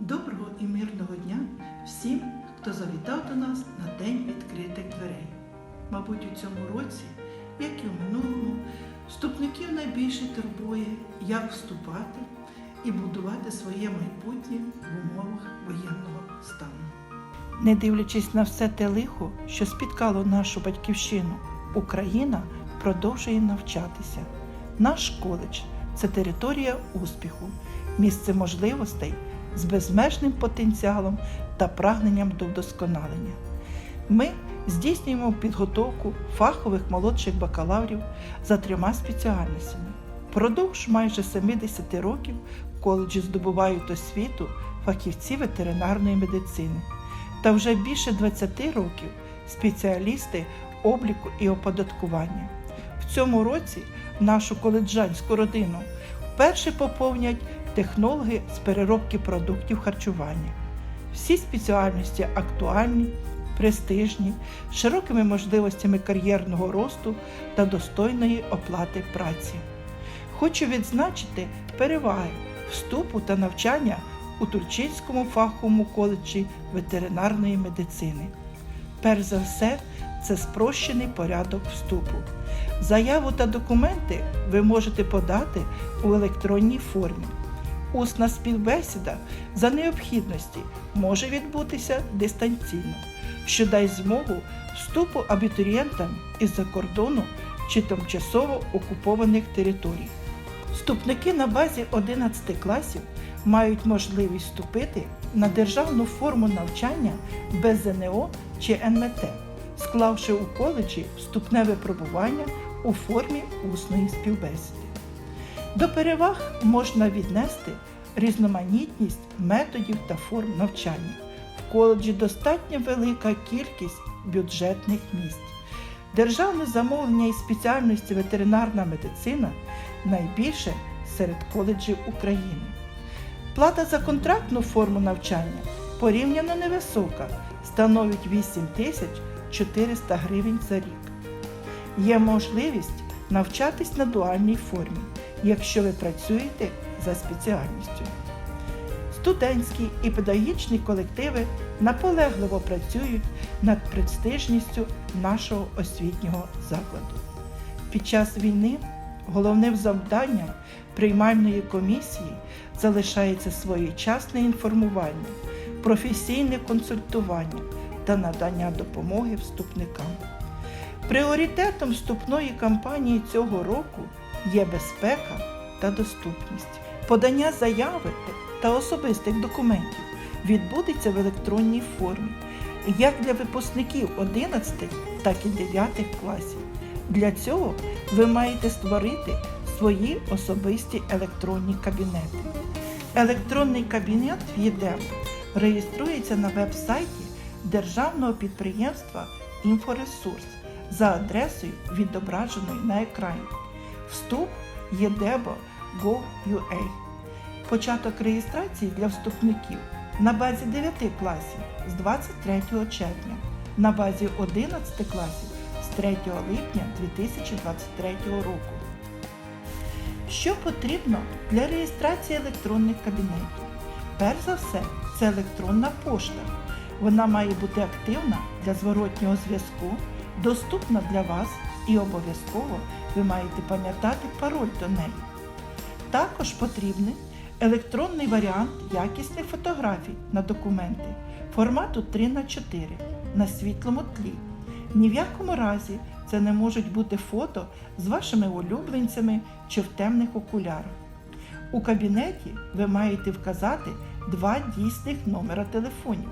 Доброго і мирного дня всім, хто завітав до нас на День відкритих дверей. Мабуть, у цьому році, як і в минулому, вступників найбільше турбує, як вступати і будувати своє майбутнє в умовах воєнного стану. Не дивлячись на все те лихо, що спіткало нашу батьківщину, Україна продовжує навчатися. Наш коледж це територія успіху, місце можливостей з безмежним потенціалом та прагненням до вдосконалення. Ми здійснюємо підготовку фахових молодших бакалаврів за трьома спеціальностями. Продовж майже 70 років коледжі здобувають освіту фахівці ветеринарної медицини. Та вже більше 20 років спеціалісти обліку і оподаткування. В цьому році нашу коледжанську родину вперше поповнять технологи з переробки продуктів харчування. Всі спеціальності актуальні, престижні, з широкими можливостями кар'єрного росту та достойної оплати праці. Хочу відзначити переваги вступу та навчання у Тульчинському фаховому коледжі ветеринарної медицини. Перш за все, це спрощений порядок вступу. Заяву та документи ви можете подати у електронній формі. Усна співбесіда за необхідності може відбутися дистанційно, що дасть змогу вступу абітурієнтам із-за кордону чи тимчасово окупованих територій. Вступники на базі 11 класів мають можливість вступити на державну форму навчання без ЗНО чи НМТ, склавши у коледжі вступне випробування у формі усної співбесіди. До переваг можна віднести різноманітність методів та форм навчання. В коледжі достатньо велика кількість бюджетних місць. Державне замовлення і спеціальності ветеринарна медицина найбільше серед коледжів України. Плата за контрактну форму навчання порівняно невисока, становить 8 тисяч 400 гривень за рік. Є можливість навчатись на дуальній формі, якщо ви працюєте за спеціальністю. Студентські і педагогічні колективи наполегливо працюють над престижністю нашого освітнього закладу. Під час війни головним завданням приймальної комісії залишається своєчасне інформування, професійне консультування та надання допомоги вступникам. Пріоритетом вступної кампанії цього року є безпека та доступність. Подання заяви та особистих документів відбудеться в електронній формі як для випускників 11, так і 9 класів. Для цього ви маєте створити свої особисті електронні кабінети. Електронний кабінет в ЄДЕМ реєструється на веб-сайті Державного підприємства Інфоресурс за адресою, відображеною на екрані. Вступ єдебо.gov.ua. Початок реєстрації для вступників на базі 9 класів з 23 червня, на базі 11 класів з 3 липня 2023 року. Що потрібно для реєстрації електронних кабінетів? Перш за все, це електронна пошта. Вона має бути активна для зворотнього зв'язку, доступна для вас і обов'язково ви маєте пам'ятати пароль до неї. Також потрібний електронний варіант якісних фотографій на документи формату 3х4 на світлому тлі. Ні в якому разі це не можуть бути фото з вашими улюбленцями чи в темних окулярах. У кабінеті ви маєте вказати два дійсних номера телефонів,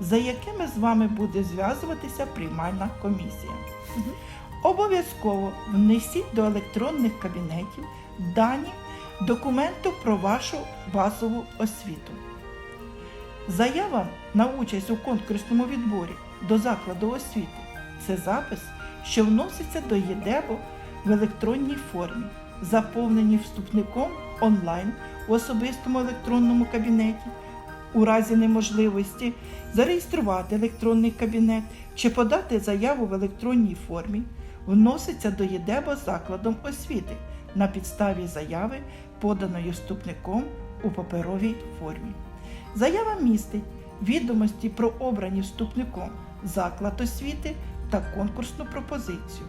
за якими з вами буде зв'язуватися приймальна комісія. Обов'язково внесіть до електронних кабінетів дані документу про вашу базову освіту. Заява на участь у конкурсному відборі до закладу освіти це запис, що вноситься до ЄДЕБО в електронній формі, заповнені вступником онлайн у особистому електронному кабінеті. У разі неможливості зареєструвати електронний кабінет чи подати заяву в електронній формі, вноситься до ЄДЕБО закладом освіти на підставі заяви, поданої вступником у паперовій формі. Заява містить відомості про обрані вступником заклад освіти та конкурсну пропозицію.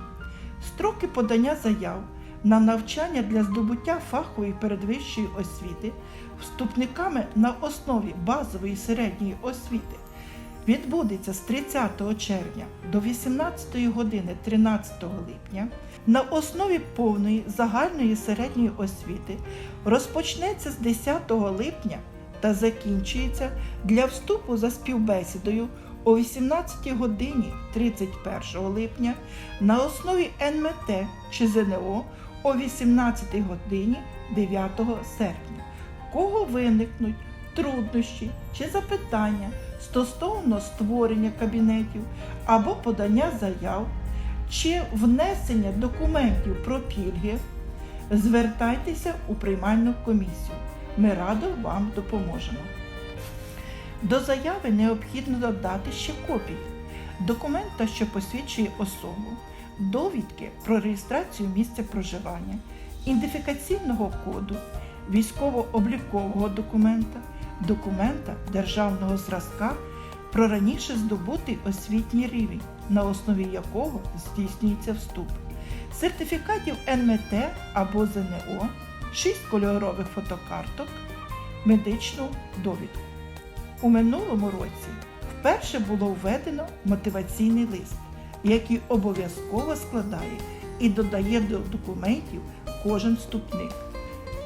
Строки подання заяв на навчання для здобуття фахової передвищої освіти вступниками на основі базової середньої освіти відбудеться з 30 червня до 18 години 13 липня. На основі повної загальної середньої освіти розпочнеться з 10 липня та закінчується для вступу за співбесідою о 18 годині 31 липня на основі НМТ чи ЗНО о 18 годині 9 серпня. Кого виникнуть труднощі чи запитання стосовно створення кабінетів або подання заяв чи внесення документів про пільги, звертайтеся у приймальну комісію. Ми радо вам допоможемо. До заяви необхідно додати ще копії документа, що посвідчує особу, довідки про реєстрацію місця проживання, ідентифікаційного коду, військово-облікового документа, документа державного зразка про раніше здобутий освітній рівень, на основі якого здійснюється вступ, сертифікатів НМТ або ЗНО, 6 кольорових фотокарток, медичну довідку. У минулому році вперше було введено мотиваційний лист, який обов'язково складає і додає до документів кожен вступник.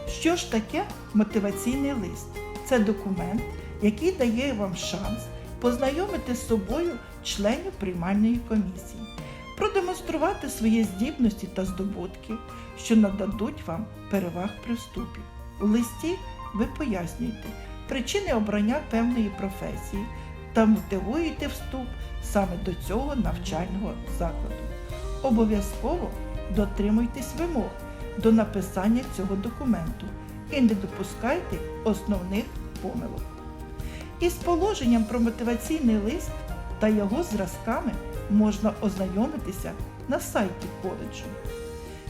Що ж таке мотиваційний лист? Це документ, який дає вам шанс познайомити з собою членів приймальної комісії, продемонструвати свої здібності та здобутки, що нададуть вам переваг при вступі. У листі ви пояснюєте причини обрання певної професії та мотивуєте вступ саме до цього навчального закладу. Обов'язково дотримуйтесь вимог до написання цього документу і не допускайте основних помилок. Із положенням про мотиваційний лист та його зразками можна ознайомитися на сайті коледжу.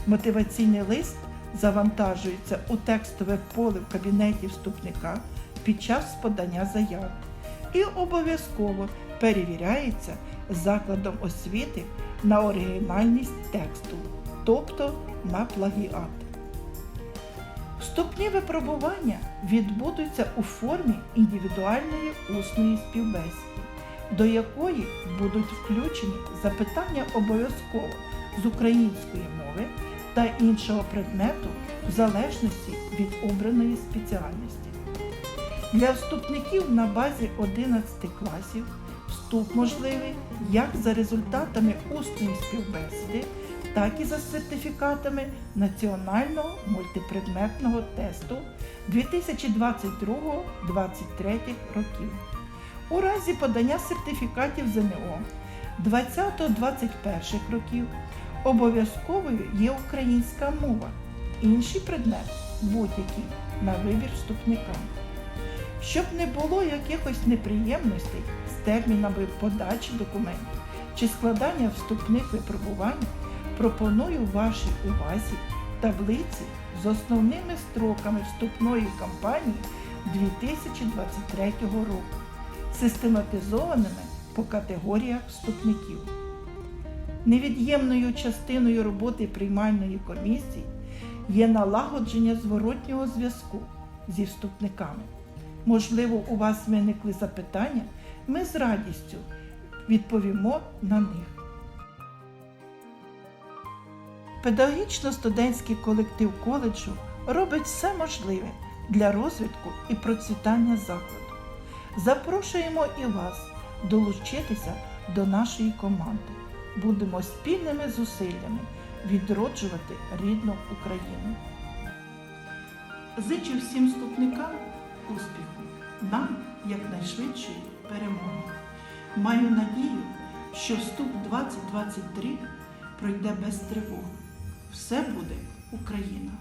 Мотиваційний лист завантажується у текстове поле в кабінеті вступника під час подання заяви і обов'язково перевіряється закладом освіти на оригінальність тексту, тобто на плагіат. Вступні випробування відбудуться у формі індивідуальної усної співбесіди, до якої будуть включені запитання обов'язково з української мови та іншого предмету в залежності від обраної спеціальності. Для вступників на базі 11 класів вступ можливий як за результатами усної співбесіди, так і за сертифікатами Національного мультипредметного тесту 2022-2023 років. У разі подання сертифікатів ЗНО 20-21 років обов'язковою є українська мова, інший предмет будь-який на вибір вступника. Щоб не було якихось неприємностей з термінами подачі документів чи складання вступних випробувань, пропоную вашій увазі таблиці з основними строками вступної кампанії 2023 року, систематизованими по категоріях вступників. Невід'ємною частиною роботи приймальної комісії є налагодження зворотнього зв'язку зі вступниками. Можливо, у вас виникли запитання, ми з радістю відповімо на них. Педагогічно-студентський колектив коледжу робить все можливе для розвитку і процвітання закладу. Запрошуємо і вас долучитися до нашої команди. Будемо спільними зусиллями відроджувати рідну Україну. Зичу всім вступникам успіху, нам якнайшвидшої перемоги. Маю надію, що вступ 2023 пройде без тривог. Все буде Україна!